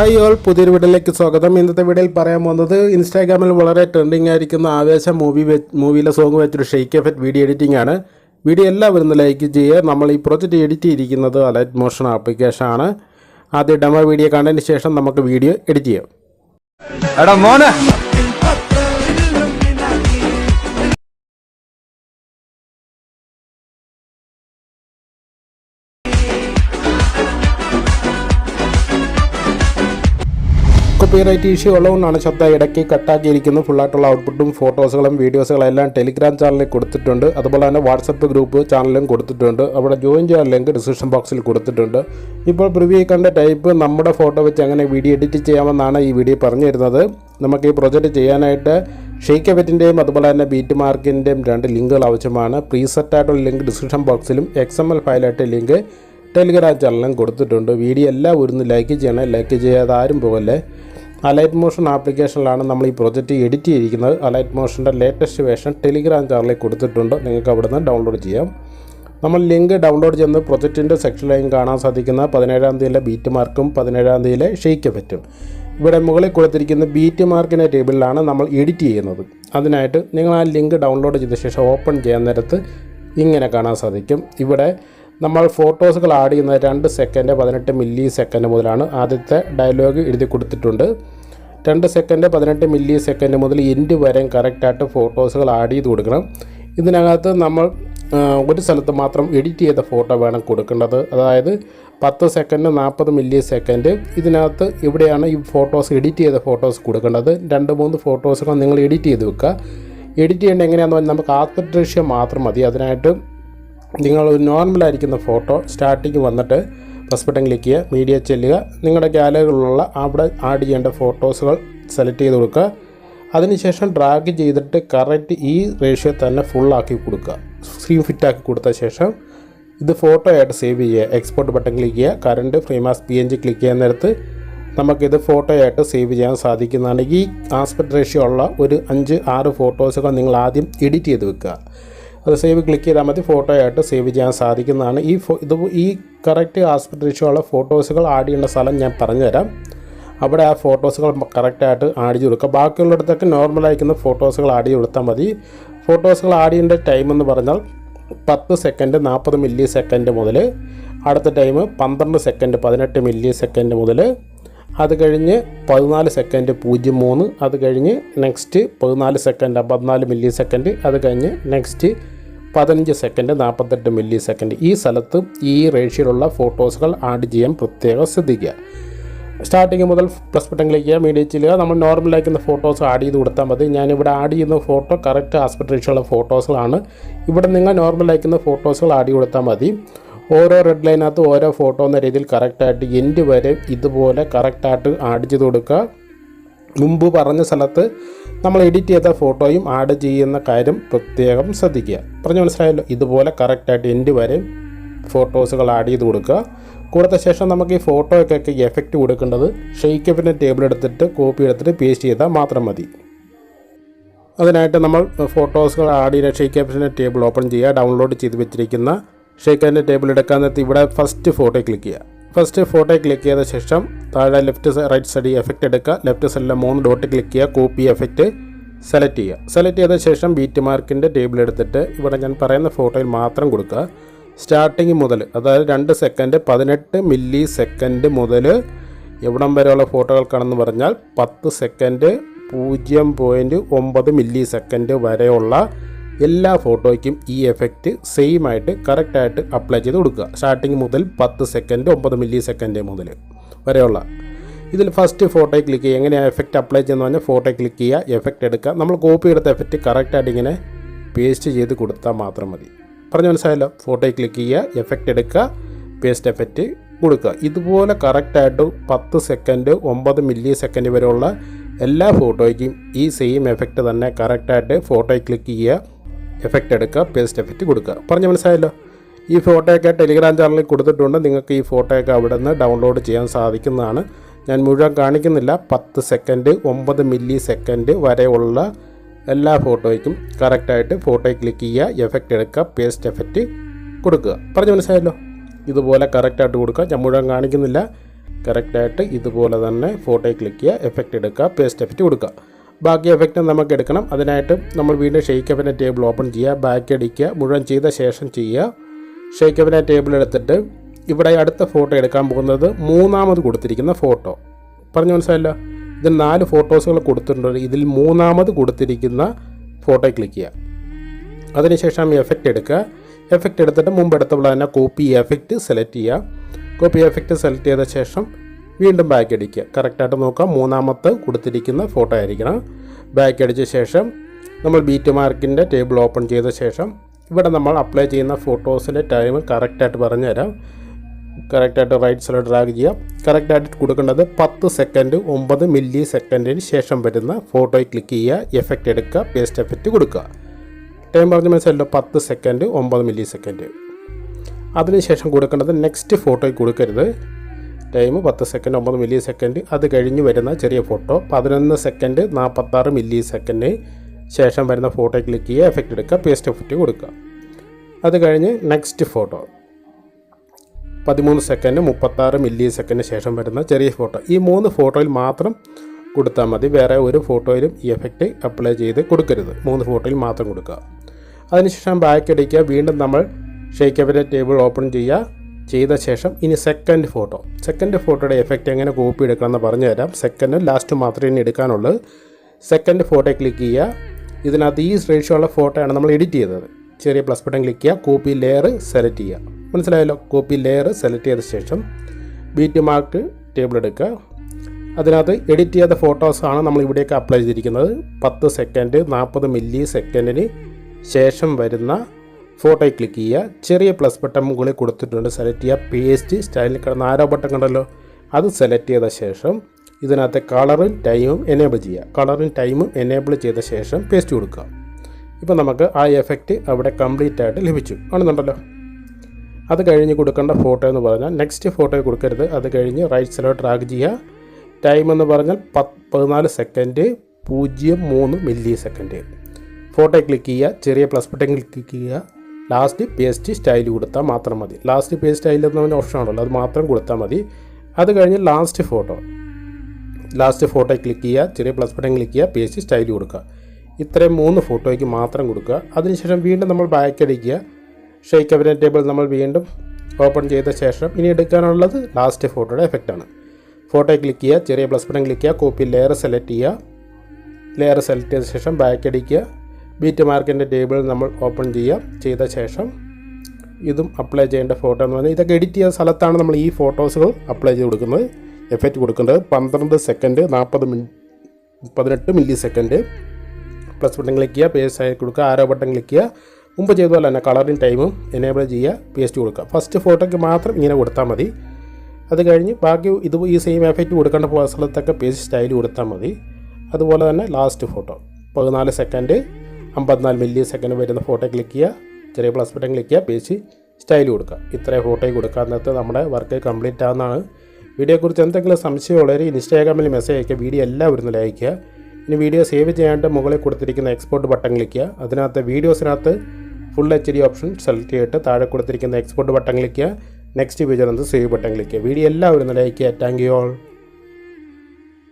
Hi all പുതിയൊരു വീഡിയോയിലേക്ക് സ്വാഗതം. ഇന്നത്തെ വീഡിയോയിൽ പറയാൻ പോകുന്നത് ഇൻസ്റ്റാഗ്രാമിൽ വളരെ ട്രെൻഡിങ് ആയിരിക്കുന്ന ആവേശം മൂവി മൂവിയിലെ സോങ് വെച്ചൊരു ഷെയ്ക്ക് എഫക്റ്റ് വീഡിയോ എഡിറ്റിംഗ് ആണ്. വീഡിയോ എല്ലാവരും ഒന്ന് ലൈക്ക് ചെയ്യുക. നമ്മൾ ഈ പ്രൊജക്റ്റ് എഡിറ്റ് ചെയ്തിരിക്കുന്നത് അലൈറ്റ് മോഷൻ ആപ്ലിക്കേഷൻ ആണ്. ആദ്യം ഡെമോ വീഡിയോ കണ്ടതിന് ശേഷം നമുക്ക് വീഡിയോ എഡിറ്റ് ചെയ്യാം. മോനെ കോപ്പിറൈറ്റ് ഇഷ്യൂ ഉള്ളതുകൊണ്ടാണ് ശബ്ദ ഇടയ്ക്ക് കട്ടാക്കിയിരിക്കുന്നത്. ഫുള്ളായിട്ടുള്ള ഔട്ട്പുട്ടും ഫോട്ടോസുകളും വീഡിയോസുകളും എല്ലാം ടെലിഗ്രാം ചാനലിൽ കൊടുത്തിട്ടുണ്ട്. അതുപോലെ തന്നെ വാട്സപ്പ് ഗ്രൂപ്പ് ചാനലും കൊടുത്തിട്ടുണ്ട്. അവിടെ ജോയിൻ ചെയ്യാൻ ലിങ്ക് ഡിസ്ക്രിപ്ഷൻ ബോക്സിൽ കൊടുത്തിട്ടുണ്ട്. ഇപ്പോൾ പ്രിവ്യൂ കണ്ട ടൈപ്പ് നമ്മുടെ ഫോട്ടോ വെച്ച് അങ്ങനെ വീഡിയോ എഡിറ്റ് ചെയ്യാമെന്നാണ് ഈ വീഡിയോ പറഞ്ഞു തരുന്നത് നമുക്ക് ഈ പ്രൊജക്റ്റ് ചെയ്യാനായിട്ട് ഷെയ്ക്ക് എഫറ്റിന്റെയും അതുപോലെ തന്നെ ബീറ്റ് മാർക്കിന്റെയും രണ്ട് ലിങ്കുകൾ ആവശ്യമാണ്. പ്രീസെറ്റായിട്ടുള്ള ലിങ്ക് ഡിസ്ക്രിപ്ഷൻ ബോക്സിലും എക്സ് എം എൽ ഫയലായിട്ട് ലിങ്ക് ടെലിഗ്രാം ചാനലിലും കൊടുത്തിട്ടുണ്ട്. വീഡിയോ എല്ലാം ഒരു ലൈക്ക് ചെയ്യണം. ലൈക്ക് ചെയ്യാതെ ആരും പോകല്ലേ? അലൈറ്റ് മോഷൻ ആപ്ലിക്കേഷനിലാണ് നമ്മൾ ഈ പ്രൊജക്റ്റ് എഡിറ്റ് ചെയ്തിരിക്കുന്നത്. അലൈറ്റ് മോഷന്റെ ലേറ്റസ്റ്റ് വേർഷൻ ടെലിഗ്രാം ചാനലിൽ കൊടുത്തിട്ടുണ്ട്. നിങ്ങൾക്ക് അവിടുന്ന് ഡൗൺലോഡ് ചെയ്യാം. നമ്മൾ ലിങ്ക് ഡൗൺലോഡ് ചെയ്യുന്നത് പ്രൊജക്റ്റിന്റെ സെക്ഷനിലായും കാണാൻ സാധിക്കുന്ന പതിനേഴാം തീയതിയിലെ ബീറ്റ് മാർക്കും പതിനേഴാം തീയതിയിലെ ഷെയ്ക്ക് പറ്റും ഇവിടെ മുകളിൽ കൊടുത്തിരിക്കുന്ന ബീറ്റ് മാർക്കിന്റെ ടേബിളിലാണ് നമ്മൾ എഡിറ്റ് ചെയ്യുന്നത്. അതിനായിട്ട് നിങ്ങൾ ആ ലിങ്ക് ഡൗൺലോഡ് ചെയ്ത ശേഷം ഓപ്പൺ ചെയ്യാൻ നേരത്ത് ഇങ്ങനെ കാണാൻ സാധിക്കും. ഇവിടെ നമ്മൾ ഫോട്ടോസുകൾ ആഡ് ചെയ്യുന്നത് രണ്ട് സെക്കൻഡ് പതിനെട്ട് മില്ലി സെക്കൻഡ് മുതലാണ് ആദ്യത്തെ ഡയലോഗ് എഴുതി കൊടുത്തിട്ടുണ്ട്. രണ്ട് സെക്കൻഡ് പതിനെട്ട് മില്ലി സെക്കൻഡ് മുതൽ എൻഡ് വരെയും കറക്റ്റായിട്ട് ഫോട്ടോസുകൾ ആഡ് ചെയ്ത് കൊടുക്കണം. ഇതിനകത്ത് നമ്മൾ ഒരു സ്ഥലത്ത് മാത്രം എഡിറ്റ് ചെയ്ത ഫോട്ടോ വേണം കൊടുക്കേണ്ടത്. അതായത് പത്ത് സെക്കൻഡ് നാൽപ്പത് മില്ലി സെക്കൻഡ്. ഇതിനകത്ത് ഇവിടെയാണ് ഈ ഫോട്ടോസ് എഡിറ്റ് ചെയ്ത ഫോട്ടോസ് കൊടുക്കേണ്ടത്. രണ്ട് മൂന്ന് ഫോട്ടോസുകൾ നിങ്ങൾ എഡിറ്റ് ചെയ്ത് വെക്കുക. എഡിറ്റ് ചെയ്യേണ്ടത് എങ്ങനെയാണെന്ന് പറഞ്ഞാൽ നമുക്ക് റേഷ്യോ മാത്രം മതി. അതിനായിട്ട് നിങ്ങൾ ഒരു നോർമലായിരിക്കുന്ന ഫോട്ടോ സ്റ്റാർട്ടിങ് വന്നിട്ട് പ്ലസ് ബട്ടൺ ക്ലിക്ക് ചെയ്യുക മീഡിയ ചെല്ലുക. നിങ്ങളുടെ ഗാലറികളിലുള്ള അവിടെ ആഡ് ചെയ്യേണ്ട ഫോട്ടോസുകൾ സെലക്ട് ചെയ്ത് കൊടുക്കുക. അതിനുശേഷം ഡ്രാഗ് ചെയ്തിട്ട് കറക്റ്റ് ഈ റേഷ്യോ തന്നെ ഫുള്ളാക്കി കൊടുക്കുക. സ്ക്രീൻ ഫിറ്റാക്കി കൊടുത്ത ശേഷം ഇത് ഫോട്ടോ ആയിട്ട് സേവ് ചെയ്യുക. എക്സ്പോർട്ട് ബട്ടൺ ക്ലിക്ക് ചെയ്യുക. Current frame as P N G click ചെയ്യുന്ന നേരത്ത് നമുക്കിത് ഫോട്ടോ ആയിട്ട് സേവ് ചെയ്യാൻ സാധിക്കുന്നതാണ്. ഈ ആസ്പെക്ട് റേഷ്യോ ഉള്ള ഒരു അഞ്ച് ആറ് ഫോട്ടോസുകൾ നിങ്ങൾ ആദ്യം എഡിറ്റ് ചെയ്ത് വെക്കുക. അത് സേവ് ക്ലിക്ക് ചെയ്താൽ മതി. ഫോട്ടോ ആയിട്ട് സേവ് ചെയ്യാൻ സാധിക്കുന്നതാണ്. ഈ ഇത് ഈ കറക്റ്റ് ഉള്ള ഫോട്ടോസുകൾ ആഡ് ചെയ്യേണ്ട സ്ഥലം ഞാൻ പറഞ്ഞുതരാം. അവിടെ ആ ഫോട്ടോസുകൾ കറക്റ്റായിട്ട് ആഡ് ചെയ്ത് കൊടുക്കുക. ബാക്കിയുള്ളിടത്തൊക്കെ നോർമലായിരിക്കുന്ന ഫോട്ടോസുകൾ ആഡ് ചെയ്ത് കൊടുത്താൽ മതി. ഫോട്ടോസുകൾ ആഡ് ചെയ്യേണ്ട ടൈം എന്ന് പറഞ്ഞാൽ പത്ത് സെക്കൻഡ് നാൽപ്പത് മില്ലി സെക്കൻഡ് മുതൽ അടുത്ത ടൈം പന്ത്രണ്ട് സെക്കൻഡ് പതിനെട്ട് മില്ലി സെക്കൻഡ് മുതൽ അത് കഴിഞ്ഞ് പതിനാല് സെക്കൻഡ് പൂജ്യം മൂന്ന് അത് കഴിഞ്ഞ് നെക്സ്റ്റ് പതിനാല് സെക്കൻഡ് അമ്പത്തിനാല് മില്ലി സെക്കൻഡ് അത് കഴിഞ്ഞ് നെക്സ്റ്റ് പതിനഞ്ച് സെക്കൻഡ് നാൽപ്പത്തെട്ട് മില്ലി സെക്കൻഡ് ഈ സ്ഥലത്ത് ഈ റേഷ്യയിലുള്ള ഫോട്ടോസുകൾ ആഡ് ചെയ്യാൻ പ്രത്യേകം ശ്രദ്ധിക്കുക. സ്റ്റാർട്ടിങ് മുതൽ പ്ലസ് ബട്ടൺ ക്ലിക്ക് ചെയ്യുക മീഡിയ ചെയ്യുക നമ്മൾ നോർമൽ അയക്കുന്ന ഫോട്ടോസ് ആഡ് ചെയ്ത് കൊടുത്താൽ മതി. ഞാനിവിടെ ആഡ് ചെയ്യുന്ന ഫോട്ടോ കറക്റ്റ് ആസ്പെക്ട് റേഷ്യോ ഉള്ള ഫോട്ടോസുകളാണ് ഇവിടെ നിങ്ങൾ നോർമൽ അയക്കുന്ന ഫോട്ടോസുകൾ ആഡ് ചെയ്ത് കൊടുത്താൽ മതി. ഓരോ റെഡ് ലൈനകത്ത് ഓരോ ഫോട്ടോ എന്ന രീതിയിൽ കറക്റ്റായിട്ട് എൻഡ് വരെ ഇതുപോലെ കറക്റ്റായിട്ട് ആഡ് ചെയ്ത് കൊടുക്കുക. മുമ്പ് പറഞ്ഞ സ്ഥലത്ത് നമ്മൾ എഡിറ്റ് ചെയ്ത ഫോട്ടോയും ആഡ് ചെയ്യുന്ന കാര്യം പ്രത്യേകം ശ്രദ്ധിക്കുക. പറഞ്ഞു മനസ്സിലായല്ലോ? ഇതുപോലെ കറക്റ്റായിട്ട് എൻഡ് വരെ ഫോട്ടോസുകൾ ആഡ് ചെയ്ത് കൊടുക്കുക. കൊടുത്ത ശേഷം നമുക്ക് ഈ ഫോട്ടോയ്ക്കൊക്കെ എഫക്റ്റ് കൊടുക്കേണ്ടത് ഷെയ്ക്കപ്പിന്റെ ടേബിൾ എടുത്തിട്ട് കോപ്പി എടുത്തിട്ട് പേസ്റ്റ് ചെയ്താൽ മാത്രം മതി. അതിനായിട്ട് നമ്മൾ ഫോട്ടോസുകൾ ആഡ് ചെയ്ത ഷെയ്ക്കപ്പിന്റെ ടേബിൾ ഓപ്പൺ ചെയ്യുക ഡൗൺലോഡ് ചെയ്ത് വെച്ചിരിക്കുന്ന ഷെയ്ക്കപ്പിന്റെ ടേബിൾ എടുക്കാൻ നേരത്ത് ഇവിടെ ഫസ്റ്റ് ഫോട്ടോ ക്ലിക്ക് ചെയ്യുക. ഫസ്റ്റ് ഫോട്ടോ ക്ലിക്ക് ചെയ്ത ശേഷം താഴെ ലെഫ്റ്റ് റൈറ്റ് സൈഡ് എഫക്റ്റ് എടുക്കുക. ലെഫ്റ്റ് സൈഡിലെ മൂന്ന് ഡോട്ട് ക്ലിക്ക് ചെയ്യുക. കോപ്പി എഫക്റ്റ് സെലക്ട് ചെയ്യുക. സെലക്ട് ചെയ്ത ശേഷം ബീറ്റ് മാർക്കിന്റെ ടേബിൾ എടുത്തിട്ട് ഇവിടെ ഞാൻ പറയുന്ന ഫോട്ടോയിൽ മാത്രം കൊടുക്കുക. സ്റ്റാർട്ടിങ് മുതൽ അതായത് രണ്ട് സെക്കൻഡ് പതിനെട്ട് മില്ലി സെക്കൻഡ് മുതൽ എവിടം വരെയുള്ള ഫോട്ടോകൾക്കാണെന്ന് പറഞ്ഞാൽ പത്ത് സെക്കൻഡ് പൂജ്യം പോയിന്റ് ഒമ്പത് മില്ലി സെക്കൻഡ് വരെയുള്ള എല്ലാ ഫോട്ടോയ്ക്കും ഈ എഫക്റ്റ് സെയിം ആയിട്ട് കറക്റ്റായിട്ട് അപ്ലൈ ചെയ്ത് കൊടുക്കുക. സ്റ്റാർട്ടിങ് മുതൽ പത്ത് സെക്കൻഡ് ഒമ്പത് മില്ലി സെക്കൻഡ് മുതൽ വരെയുള്ള. ഇതിൽ ഫസ്റ്റ് ഫോട്ടോയിൽ ക്ലിക്ക് ചെയ്യുക. എങ്ങനെയാണ് എഫക്റ്റ് അപ്ലൈ ചെയ്യുന്ന പറഞ്ഞാൽ ഫോട്ടോ ക്ലിക്ക് ചെയ്യുക എഫക്റ്റ് എടുക്കുക. നമ്മൾ കോപ്പി എടുത്ത എഫക്റ്റ് കറക്റ്റായിട്ട് ഇങ്ങനെ പേസ്റ്റ് ചെയ്ത് കൊടുത്താൽ മാത്രം മതി. പറഞ്ഞു മനസ്സിലായല്ലോ? ഫോട്ടോയിൽ ക്ലിക്ക് ചെയ്യുക എഫക്റ്റ് എടുക്കുക പേസ്റ്റ് എഫക്റ്റ് കൊടുക്കുക. ഇതുപോലെ കറക്റ്റായിട്ട് പത്ത് സെക്കൻഡ് ഒമ്പത് മില്ലി സെക്കൻഡ് വരെയുള്ള എല്ലാ ഫോട്ടോയ്ക്കും ഈ സെയിം എഫക്റ്റ് തന്നെ കറക്റ്റായിട്ട് ഫോട്ടോയിൽ ക്ലിക്ക് ചെയ്യുക. എഫക്റ്റ് എടുക്കുക പേസ്റ്റ് എഫക്റ്റ് കൊടുക്കുക. പറഞ്ഞ് മനസ്സിലായല്ലോ? ഈ ഫോട്ടോയൊക്കെ ടെലിഗ്രാം ചാനലിൽ കൊടുത്തിട്ടുണ്ട്. നിങ്ങൾക്ക് ഈ ഫോട്ടോയൊക്കെ അവിടെ നിന്ന് ഡൗൺലോഡ് ചെയ്യാൻ സാധിക്കുന്നതാണ്. ഞാൻ മുഴുവൻ കാണിക്കുന്നില്ല. പത്ത് സെക്കൻഡ് ഒമ്പത് മില്ലി സെക്കൻഡ് വരെയുള്ള എല്ലാ ഫോട്ടോയ്ക്കും കറക്റ്റായിട്ട് ഫോട്ടോ ക്ലിക്ക് ചെയ്യുക എഫക്റ്റ് എടുക്കുക പേസ്റ്റ് എഫക്റ്റ് കൊടുക്കുക. പറഞ്ഞു മനസ്സിലായല്ലോ? ഇതുപോലെ കറക്റ്റായിട്ട് കൊടുക്കുക. ഞാൻ മുഴുവൻ കാണിക്കുന്നില്ല. കറക്റ്റായിട്ട് ഇതുപോലെ തന്നെ ഫോട്ടോയിൽ ക്ലിക്ക് ചെയ്യുക എഫക്റ്റ് എടുക്കുക പേസ്റ്റ് എഫക്റ്റ് കൊടുക്കുക. ബാക്കി എഫക്റ്റ് നമുക്ക് എടുക്കണം അതിനായിട്ട് നമ്മൾ വീണ്ടും ഷെയ്ക്ക് അപ്പിന്റെ ടേബിൾ ഓപ്പൺ ചെയ്യുക. ബാക്ക് അടിക്കുക. മുഴുവൻ ചെയ്ത ശേഷം ചെയ്യുക. ഷെയ്ക്ക് അപ്പിന്റെ ടേബിൾ എടുത്തിട്ട് ഇവിടെ അടുത്ത ഫോട്ടോ എടുക്കാൻ പോകുന്നത് മൂന്നാമത് കൊടുത്തിരിക്കുന്ന ഫോട്ടോ പറഞ്ഞു മനസ്സിലായല്ലോ? ഇതിൽ നാല് ഫോട്ടോസുകൾ കൊടുത്തിട്ടുണ്ട്. ഇതിൽ മൂന്നാമത് കൊടുത്തിരിക്കുന്ന ഫോട്ടോ ക്ലിക്ക് ചെയ്യുക. അതിനുശേഷം എഫക്റ്റ് എടുക്കുക. എഫക്റ്റ് എടുത്തിട്ട് മുമ്പ് എടുത്തപ്പോൾ തന്നെ കോപ്പി എഫക്റ്റ് സെലക്ട് ചെയ്യുക. കോപ്പി എഫക്റ്റ് സെലക്ട് ചെയ്ത ശേഷം വീണ്ടും ബാക്ക് അടിക്കുക കറക്റ്റായിട്ട് നോക്കാം. മൂന്നാമത്തെ കൊടുത്തിരിക്കുന്ന ഫോട്ടോ ആയിരിക്കണം. ബാക്ക് അടിച്ച ശേഷം നമ്മൾ ബീറ്റ് മാർക്കിന്റെ ടേബിൾ ഓപ്പൺ ചെയ്ത ശേഷം ഇവിടെ നമ്മൾ അപ്ലൈ ചെയ്യുന്ന ഫോട്ടോസിന്റെ ടൈം കറക്റ്റായിട്ട് പറഞ്ഞുതരാം. കറക്റ്റായിട്ട് റൈറ്റ് സൈഡ് ഡ്രാഗ് ചെയ്യാം. കറക്റ്റായിട്ട് കൊടുക്കേണ്ടത് പത്ത് സെക്കൻഡ് ഒമ്പത് മില്ലി സെക്കൻഡിന് ശേഷം വരുന്ന ഫോട്ടോയിൽ ക്ലിക്ക് ചെയ്യുക. എഫക്റ്റ് എടുക്കുക. പേസ്റ്റ് എഫക്റ്റ് കൊടുക്കുക. ടൈം പറഞ്ഞ മനസ്സിലല്ലോ പത്ത് സെക്കൻഡ് ഒമ്പത് മില്ലി സെക്കൻഡ് അതിനുശേഷം കൊടുക്കേണ്ടത് നെക്സ്റ്റ് ഫോട്ടോയിൽ കൊടുക്കരുത്. ടൈം പത്ത് സെക്കൻഡ് ഒമ്പത് മില്ലി സെക്കൻഡ് അത് കഴിഞ്ഞ് വരുന്ന ചെറിയ ഫോട്ടോ. പതിനൊന്ന് സെക്കൻഡ് നാൽപ്പത്താറ് മില്ലി സെക്കൻഡ് ശേഷം വരുന്ന ഫോട്ടോ ക്ലിക്ക് ചെയ്യുക എഫക്റ്റ് എടുക്കുക പേസ്റ്റ് എഫക്റ്റ് കൊടുക്കുക. അത് കഴിഞ്ഞ് നെക്സ്റ്റ് ഫോട്ടോ പതിമൂന്ന് സെക്കൻഡ് മുപ്പത്താറ് മില്ലി സെക്കൻഡ് ശേഷം വരുന്ന ചെറിയ ഫോട്ടോ. ഈ മൂന്ന് ഫോട്ടോയിൽ മാത്രം കൊടുത്താൽ മതി. വേറെ ഒരു ഫോട്ടോയിലും ഈ എഫക്റ്റ് അപ്ലൈ ചെയ്ത് കൊടുക്കരുത്. മൂന്ന് ഫോട്ടോയിൽ മാത്രം കൊടുക്കുക. അതിനുശേഷം ബാക്ക് അടിക്കുക. വീണ്ടും നമ്മൾ ഷെയ്ക്കപ്പിന്റെ ടേബിൾ ഓപ്പൺ ചെയ്യുക. ചെയ്ത ശേഷം ഇനി സെക്കൻഡ് ഫോട്ടോ സെക്കൻഡ് ഫോട്ടോയുടെ എഫക്റ്റ് എങ്ങനെ കോപ്പി എടുക്കണമെന്ന് പറഞ്ഞു തരാം. സെക്കൻഡ് ലാസ്റ്റ് മാത്രമേ ഇനി എടുക്കാനുള്ളൂ. സെക്കൻഡ് ഫോട്ടോ ക്ലിക്ക് ചെയ്യുക. ഇതിനകത്ത് ഈ റേഷ്യോ ഉള്ള ഫോട്ടോയാണ് നമ്മൾ എഡിറ്റ് ചെയ്തത്. ചെറിയ പ്ലസ് ബട്ടൺ ക്ലിക്ക് ചെയ്യുക. കോപ്പി ലെയർ സെലക്ട് ചെയ്യുക. മനസ്സിലായല്ലോ? കോപ്പി ലെയർ സെലക്ട് ചെയ്ത ശേഷം ബീറ്റ് മാർക്ക് ടേബിൾ എടുക്കുക. അതിനകത്ത് എഡിറ്റ് ചെയ്ത ഫോട്ടോസാണ് നമ്മൾ ഇവിടെയൊക്കെ അപ്ലൈ ചെയ്തിരിക്കുന്നത്. പത്ത് സെക്കൻഡ് നാൽപ്പത് മില്ലി സെക്കൻഡിന് ശേഷം വരുന്ന ഫോട്ടോയിൽ ക്ലിക്ക് ചെയ്യുക. ചെറിയ പ്ലസ് ബട്ടൺ മുകളിൽ കൊടുത്തിട്ടുണ്ട് സെലക്ട് ചെയ്യുക. പേസ്റ്റ് സ്റ്റൈലിൽ കിടന്ന ആരോ ബട്ടൺ കണ്ടല്ലോ. അത് സെലക്ട് ചെയ്ത ശേഷം ഇതിനകത്ത് കളറും ടൈമും എനേബിൾ ചെയ്യുക. കളറും ടൈമും എനേബിൾ ചെയ്ത ശേഷം പേസ്റ്റ് കൊടുക്കുക. ഇപ്പോൾ നമുക്ക് ആ എഫക്റ്റ് അവിടെ കംപ്ലീറ്റ് ആയിട്ട് ലഭിച്ചു. ആണെന്നുണ്ടല്ലോ അത് കഴിഞ്ഞ് കൊടുക്കേണ്ട ഫോട്ടോ എന്ന് പറഞ്ഞാൽ നെക്സ്റ്റ് ഫോട്ടോ കൊടുക്കരുത്. അത് കഴിഞ്ഞ് റൈറ്റ് സൈഡിലോട്ട് ട്രാക്ക് ചെയ്യുക. ടൈം എന്ന് പറഞ്ഞാൽ പത്ത് പതിനാല് സെക്കൻഡ് പൂജ്യം മൂന്ന് മില്ലി സെക്കൻഡ് ഫോട്ടോയിൽ ക്ലിക്ക് ചെയ്യുക. ചെറിയ പ്ലസ് ബട്ടൺ ക്ലിക്ക് ചെയ്യുക. ലാസ്റ്റ് പേസ്റ്റ് സ്റ്റൈൽ കൊടുത്താൽ മാത്രം മതി. ലാസ്റ്റ് പേസ്റ്റ് സ്റ്റൈൽ എന്നതിന് ഓപ്ഷൻ ആണല്ലോ. അത് മാത്രം കൊടുത്താൽ മതി. അത് കഴിഞ്ഞ് last photo. Last photo click ചെയ്യുക. ചെറിയ പ്ലസ് ബട്ടൺ ക്ലിക്ക് ചെയ്യുക. പേസ്റ്റ് സ്റ്റൈൽ കൊടുക്കുക. ഇത്രയും മൂന്ന് ഫോട്ടോയ്ക്ക് മാത്രം കൊടുക്കുക. അതിനുശേഷം വീണ്ടും നമ്മൾ ബാക്ക് അടിക്കുക ഷെയ്ക്ക് കബിനറ്റ് ടേബിൾ നമ്മൾ വീണ്ടും ഓപ്പൺ ചെയ്ത ശേഷം ഇനി എടുക്കാനുള്ളത് ലാസ്റ്റ് ഫോട്ടോയുടെ എഫക്റ്റാണ് ഫോട്ടോ ക്ലിക്ക് ചെയ്യുക. ചെറിയ പ്ലസ് ബട്ടൺ ക്ലിക്ക് ചെയ്യുക. കോപ്പി ലെയർ സെലക്ട് ചെയ്യുക. ലെയർ സെലക്ട് ചെയ്ത ശേഷം ബാക്ക് അടിക്കുക ബീറ്റ് മാർക്കിന്റെ ടേബിൾ നമ്മൾ ഓപ്പൺ ചെയ്യുക. ചെയ്ത ശേഷം ഇതും അപ്ലൈ ചെയ്യേണ്ട ഫോട്ടോ എന്ന് പറഞ്ഞാൽ ഇതൊക്കെ എഡിറ്റ് ചെയ്ത സ്ഥലത്താണ് നമ്മൾ ഈ ഫോട്ടോസുകൾ അപ്ലൈ ചെയ്ത് കൊടുക്കുന്നത്. എഫക്റ്റ് കൊടുക്കുന്നത് പന്ത്രണ്ട് സെക്കൻഡ് നാൽപ്പത് മിനി പതിനെട്ട് millisecond plus button click ചെയ്യുക പേസ്റ്റ് ആയി കൊടുക്കുക ആരോ ബട്ടൺ ക്ലിക്ക് ചെയ്യുക. മുമ്പ് ചെയ്ത പോലെ തന്നെ കളറിങ് ടൈമും എനേബിൾ ചെയ്യുക പേസ്റ്റ് കൊടുക്കുക. ഫസ്റ്റ് ഫോട്ടോയ്ക്ക് മാത്രം ഇങ്ങനെ കൊടുത്താൽ മതി. അത് കഴിഞ്ഞ് ബാക്കി ഇത് ഈ സെയിം എഫക്റ്റ് കൊടുക്കേണ്ട സ്ഥലത്തൊക്കെ പേസ്റ്റ് സ്റ്റൈൽ കൊടുത്താൽ മതി. അതുപോലെ തന്നെ ലാസ്റ്റ് ഫോട്ടോ പതിനാല് സെക്കൻഡ് അമ്പത്തിനാല് മില്ലി സെക്കൻഡ് വരുന്ന ഫോട്ടോ ക്ലിക്ക് ചെയ്യുക. ചെറിയ പ്ലസ് ബട്ടൺ ക്ലിക്ക് ചെയ്യുക. പേജ് സ്റ്റൈൽ കൊടുക്കുക. ഇത്രയും ഫോട്ടോയിൽ കൊടുക്കുക. നേരത്ത് നമ്മുടെ വർക്ക് കംപ്ലീറ്റ് ആവുന്നതാണ്. വീഡിയോയെക്കുറിച്ച് എന്തെങ്കിലും സംശയമുള്ളവർ ഇൻസ്റ്റാഗ്രാമിൽ മെസ്സേജ് അയക്കുക. വീഡിയോ എല്ലാം ഒന്ന് ചെയ്യുക. ഇനി വീഡിയോ സേവ് ചെയ്യാണ്ട് മുകളിൽ കൊടുത്തിരിക്കുന്ന എക്സ്പോർട്ട് ബട്ടൺ ക്ലിക്ക് ചെയ്യുക. അതിനകത്ത് വീഡിയോസിനകത്ത് full H D option select ചെയ്തിട്ട് താഴെ കൊടുത്തിരിക്കുന്ന എക്സ്പോർട്ട് ബട്ടൺ ക്ലിക്ക് ചെയ്യുക. Next page save button click ചെയ്യുക. വീഡിയോ എല്ലാവരും ഒന്ന് ചെയ്യുക. Thank you all